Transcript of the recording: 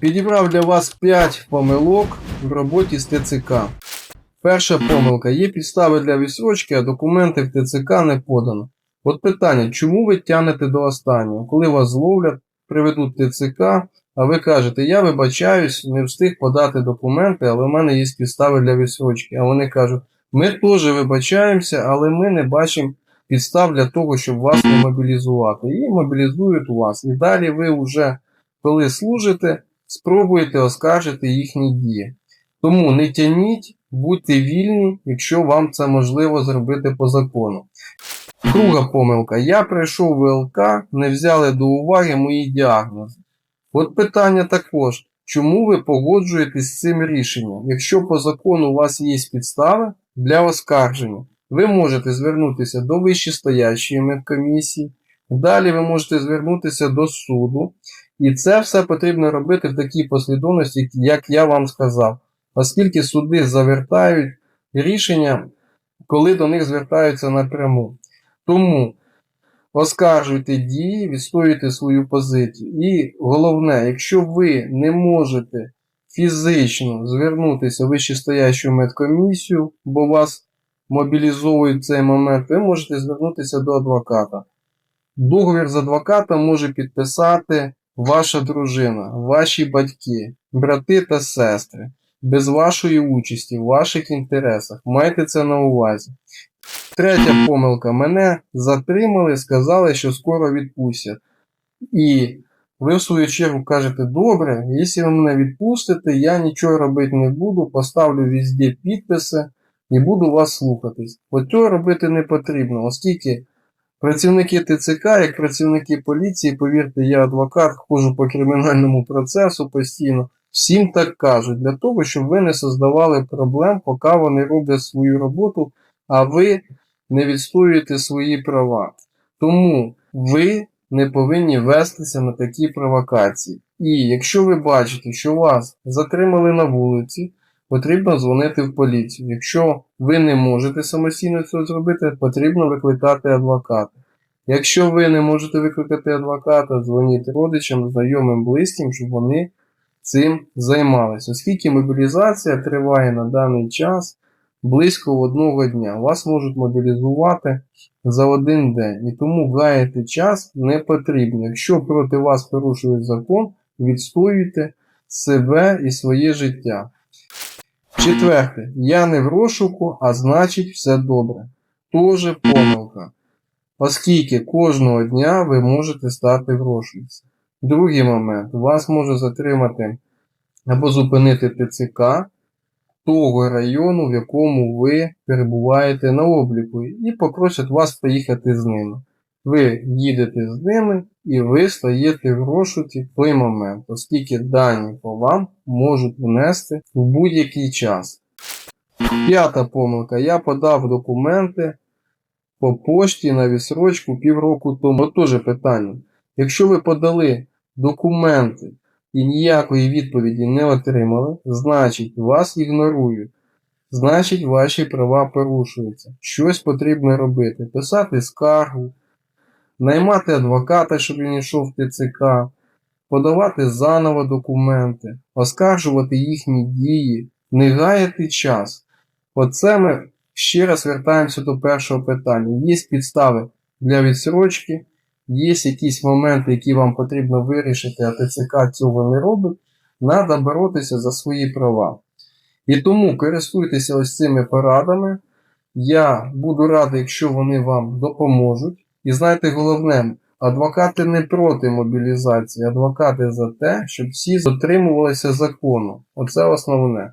Підібрав для вас 5 помилок в роботі з ТЦК. Перша помилка. Є підстави для відсрочки, а документи в ТЦК не подано. От питання, чому ви тягнете до останнього? Коли вас зловлять, приведуть ТЦК, а ви кажете, я вибачаюсь, не встиг подати документи, але в мене є підстави для відсрочки. А вони кажуть, ми теж вибачаємося, але ми не бачимо підстав для того, щоб вас не мобілізувати. І мобілізують вас. І далі ви вже, коли служите, спробуєте оскаржити їхні дії. Тому не тяніть, будьте вільні, якщо вам це можливо зробити по закону. Друга помилка. Я прийшов в ВЛК, не взяли до уваги мої діагнози. От питання також, чому ви погоджуєтесь з цим рішенням? Якщо по закону у вас є підстави для оскарження, ви можете звернутися до вищестоящої медкомісії, далі ви можете звернутися до суду, і це все потрібно робити в такій послідовності, як я вам сказав, оскільки суди завертають рішення, коли до них звертаються напряму. Тому оскаржуйте дії, відстоюйте свою позицію. І головне, якщо ви не можете фізично звернутися в вищестоящу медкомісію, бо вас мобілізовують в цей момент, ви можете звернутися до адвоката. Договір з адвокатом може підписати ваша дружина, ваші батьки, брати та сестри, без вашої участі в ваших інтересах. Майте це на увазі. Третя помилка. Мене затримали, сказали, що скоро відпустять. І ви в свою чергу кажете, добре, якщо ви мене відпустите, я нічого робити не буду, поставлю везде підписи і буду вас слухатись. От цього робити не потрібно, оскільки працівники ТЦК, як працівники поліції, повірте, я адвокат, ходжу по кримінальному процесу постійно. Всім так кажуть, для того, щоб ви не создавали проблем, поки вони роблять свою роботу, а ви не відстоюєте свої права. Тому ви не повинні вестися на такі провокації. І якщо ви бачите, що вас затримали на вулиці, потрібно дзвонити в поліцію. Якщо ви не можете самостійно цього зробити, потрібно викликати адвоката. Якщо ви не можете викликати адвоката, дзвоніть родичам, знайомим, близьким, щоб вони цим займалися. Оскільки мобілізація триває на даний час близько одного дня, вас можуть мобілізувати за один день. І тому гаяти час не потрібно. Якщо проти вас порушують закон, відстоюйте себе і своє життя. Четверте, я не в розшуку, а значить все добре. Тоже помилка. Оскільки кожного дня ви можете стати в розшуці. Другий момент, вас може затримати або зупинити ТЦК того району, в якому ви перебуваєте на обліку, і попросять вас поїхати з ними. Ви їдете з ними і ви стаєте в розшуці в той момент, оскільки дані по вам можуть внести в будь-який час. П'ята помилка. Я подав документи по пошті на відсрочку півроку тому. От теж питання. Якщо ви подали документи і ніякої відповіді не отримали, значить вас ігнорують. Значить, ваші права порушуються. Щось потрібно робити. Писати скаргу, наймати адвоката, щоб він йшов в ТЦК, подавати заново документи, оскаржувати їхні дії, не гаяти час. Оце ми ще раз вертаємося до першого питання. Є підстави для відсрочки, є якісь моменти, які вам потрібно вирішити, а ТЦК цього не робить, треба боротися за свої права. І тому користуйтеся ось цими порадами. Я буду радий, якщо вони вам допоможуть. І знаєте, головне, адвокати не проти мобілізації, адвокати за те, щоб всі дотримувалися закону. Оце основне.